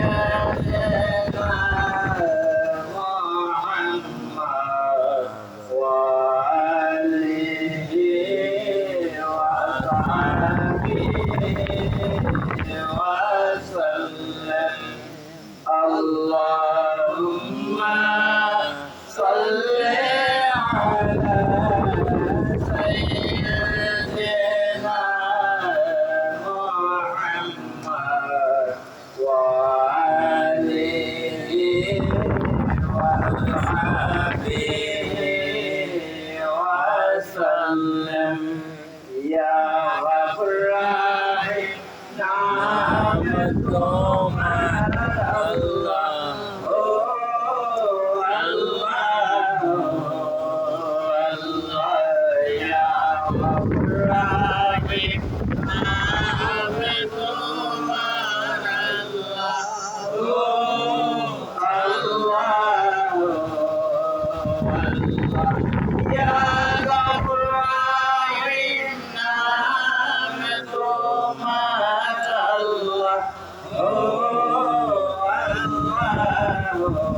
Yeah. وسلم يا Oh.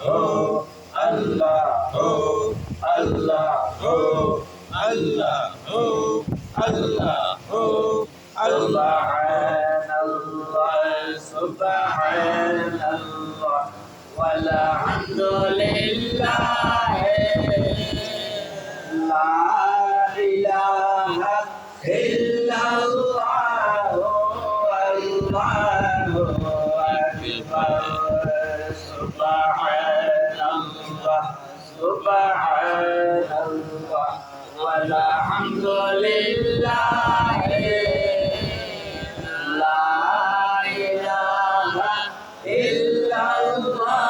هو الله هو الله هو الله هو الله هو الله عن الله سبحان الله ولا حمد لله لا إله إلا الله الله أكبر سبحان pecado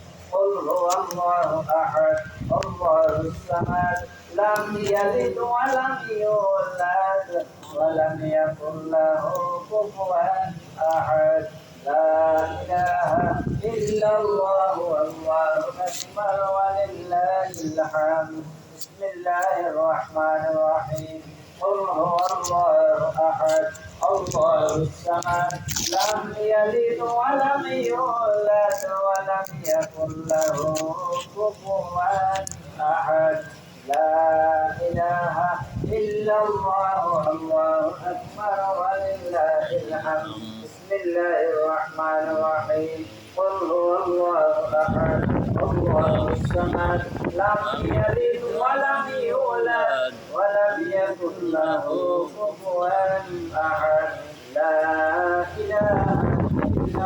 قل هو الله أحد الله الصمد. لم يلد ولم يولد ولم يكن له كفوا أحد. لا إله إلا الله والله أكبر ولله الحمد. بسم الله الرحمن الرحيم. قل هو الله أحد. الله الصمد لم يلد ولم يولد ولم يكن له كفوا أحد لا إله إلا الله والله أكبر ولله الحمد بسم الله الرحمن الرحيم قل هو الله أحد الله الصمد لم يلد ولم يولد ولم يكن له كفوا أحد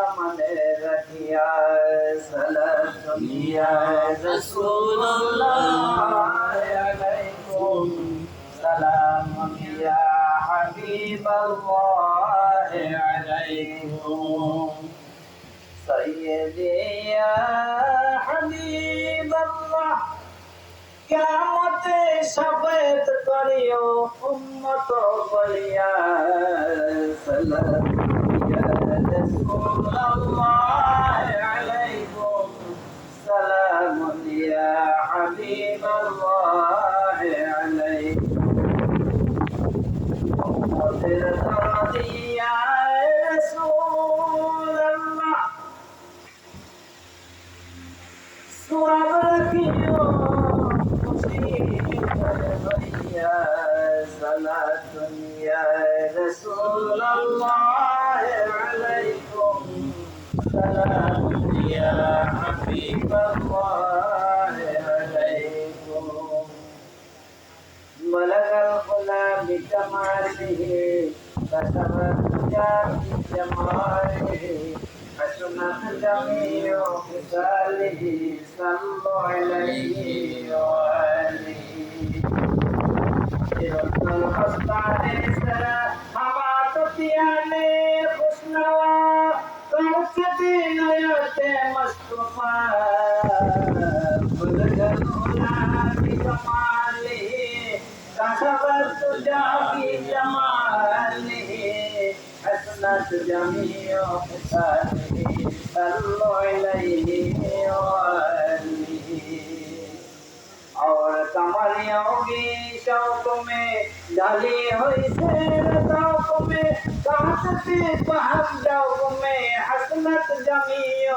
দামনে রাখিয়া সালাত দুনিয়া রাসূলুল্লাহ আলাইকুম সালাম ইয়া হাবিবাল্লাহ আলাইকুম। সাইয়্যিদি ইয়া হাবিবাল্লাহ কিয়ামতে সাবেত করিও উম্মত বলিয়া সালাত يذكر الله عليكم سلام يا حبيب الله عليكم يا رسول الله يا يا رسول الله جماله فتبدى من جماله حسنت جميع خصاله صلوا عليه وآله رب الحسن عليه السلام حماتت يعني حسنها فرستي نيوت مصطفى الناس جميعا بساله صلوا عليه وآله और कमलियों की शौक में डाली हुई शेर शौक में कांसते पहन शौक में हसनत जमी